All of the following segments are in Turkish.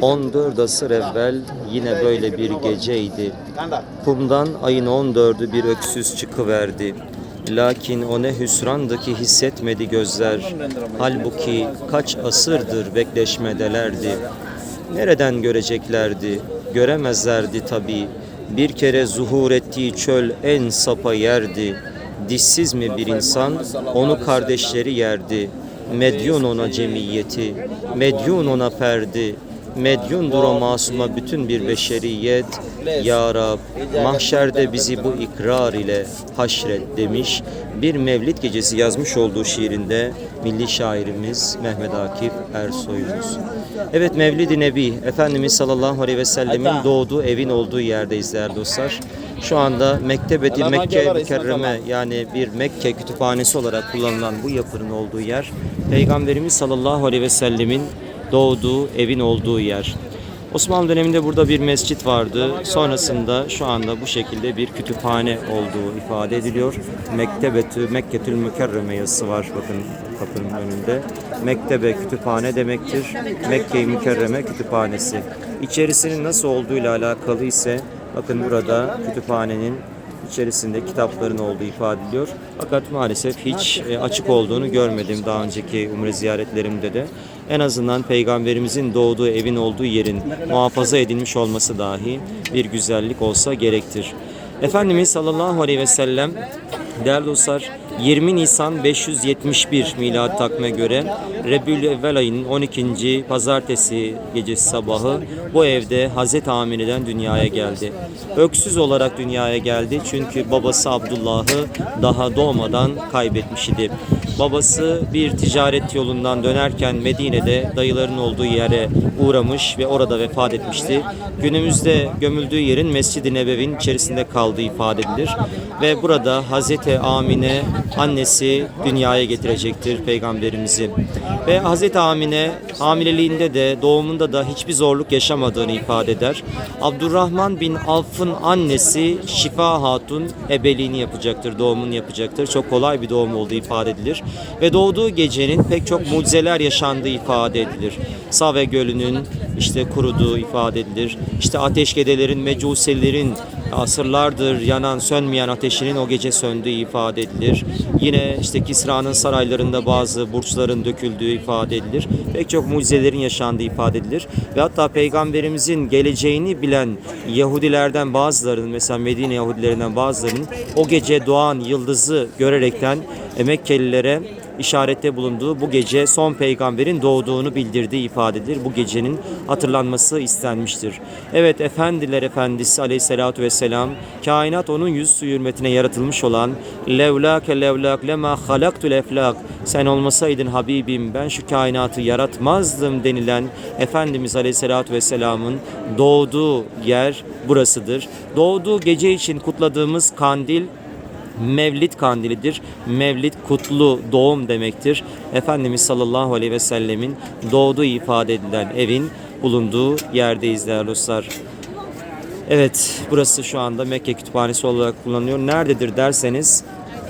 14 asır evvel yine böyle bir geceydi. Kumdan ayın 14'ü bir öksüz çıkıverdi. Lakin o ne hüsrandı ki hissetmedi gözler. Halbuki kaç asırdır bekleşmedelerdi. Nereden göreceklerdi? Göremezlerdi tabii. Bir kere zuhur ettiği çöl en sapa yerdi. Dişsiz mi bir insan? Onu kardeşleri yerdi. Medyun ona cemiyeti, medyun ona perdi. Medyundur o masuma bütün bir beşeriyet. Ya Rab, mahşerde bizi bu ikrar ile haşret demiş. Bir mevlid gecesi yazmış olduğu şiirinde milli şairimiz Mehmet Akif Ersoy'umuz. Evet Mevlid-i Nebi, Efendimiz sallallahu aleyhi ve sellemin doğduğu evin olduğu yerdeyiz değerli dostlar. Şu anda Mektebeti Mekke Mükerreme yani bir Mekke kütüphanesi olarak kullanılan bu yapının olduğu yer Peygamberimiz sallallahu aleyhi ve sellemin doğduğu evin olduğu yer. Osmanlı döneminde burada bir mescit vardı. Sonrasında şu anda bu şekilde bir kütüphane olduğu ifade ediliyor. Mektebetü Mekketül Mükerreme yazısı var bakın kapının önünde. Mektebe kütüphane demektir. Mekke-i Mükerreme kütüphanesi. İçerisinin nasıl olduğuyla alakalı ise bakın burada kütüphanenin içerisinde kitapların olduğu ifade ediliyor. Fakat maalesef hiç e, açık olduğunu görmedim daha önceki umre ziyaretlerimde de. En azından peygamberimizin doğduğu evin olduğu yerin muhafaza edilmiş olması dahi bir güzellik olsa gerektir. Efendimiz sallallahu aleyhi ve sellem değerli dostlar 20 Nisan 571 milad takvime göre Rebül Evvel ayının 12. pazartesi gecesi sabahı bu evde Hazreti Amine'den dünyaya geldi. Öksüz olarak dünyaya geldi çünkü babası Abdullah'ı daha doğmadan kaybetmiş idi. Babası bir ticaret yolundan dönerken Medine'de dayıların olduğu yere uğramış ve orada vefat etmişti. Günümüzde gömüldüğü yerin Mescid-i Nebev'in içerisinde kaldığı ifade edilir. Ve burada Hazreti Amine annesi dünyaya getirecektir peygamberimizi. Ve Hazreti Amine hamileliğinde de doğumunda da hiçbir zorluk yaşamadığını ifade eder. Abdurrahman bin Avf'ın annesi Şifa Hatun ebeliğini yapacaktır, doğumunu yapacaktır. Çok kolay bir doğum olduğu ifade edilir. Ve doğduğu gecenin pek çok mucizeler yaşandığı ifade edilir. Save Gölü'nün işte kuruduğu ifade edilir. İşte ateşkedelerin, mecuselerin asırlardır yanan sönmeyen ateşinin o gece söndüğü ifade edilir. Yine işte Kisra'nın saraylarında bazı burçların döküldüğü ifade edilir. Pek çok mucizelerin yaşandığı ifade edilir. Ve hatta peygamberimizin geleceğini bilen Yahudilerden bazılarının mesela Medine Yahudilerinden bazılarının o gece doğan yıldızı görerekten Mekkelilere işarette bulunduğu bu gece son peygamberin doğduğunu bildirdiği ifade edilir. Bu gecenin hatırlanması istenmiştir. Evet efendiler efendisi aleyhissalatu vesselam kainat onun yüz hürmetine yaratılmış olan levlake levlak lema halaktul eflak sen olmasaydın Habibim ben şu kainatı yaratmazdım denilen Efendimiz aleyhissalatu vesselamın doğduğu yer burasıdır. Doğduğu gece için kutladığımız kandil Mevlid kandilidir. Mevlid kutlu doğum demektir. Efendimiz sallallahu aleyhi ve sellemin doğduğu ifade edilen evin bulunduğu yerdeyiz değerli dostlar. Evet burası şu anda Mekke Kütüphanesi olarak kullanılıyor. Nerededir derseniz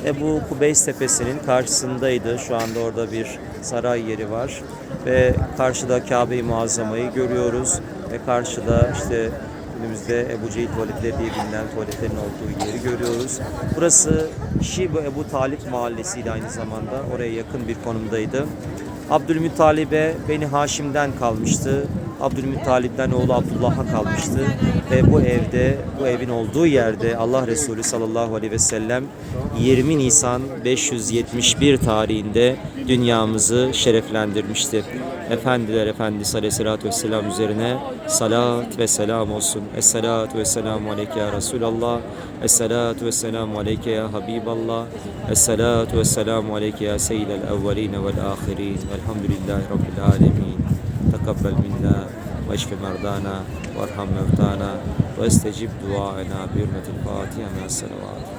Ebu Kubeys Tepesi'nin karşısındaydı. Şu anda orada bir saray yeri var. Ve karşıda Kabe-i Muazzama'yı görüyoruz. Ve karşıda işte Günümüzde Ebu Cehil tuvaletleri diye bilinen tuvaletlerin olduğu yeri görüyoruz. Burası Şibu Ebu Talip mahallesiydi aynı zamanda. Oraya yakın bir konumdaydı. Abdülmuttalib'e Beni Haşim'den kalmıştı. Abdülmuttalip'ten oğlu Abdullah'a kalmıştı. Ve bu evde, bu evin olduğu yerde Allah Resulü sallallahu aleyhi ve sellem 20 Nisan 571 tarihinde dünyamızı şereflendirmişti. Efendiler Efendisi Aleyhisselatü Vesselam üzerine salat ve selam olsun. Esselatu ve selamu aleyke ya Resulallah. Esselatu ve selamu aleyke ya Habiballah. Esselatu ve selamu aleyke ya seyyidel evveline vel ahirin. Velhamdülillahi Rabbil alemin. Tekabbel minna ve eşfi merdana ve erham mevtana ve estecib duaena bi hürmetil Fatiha ve.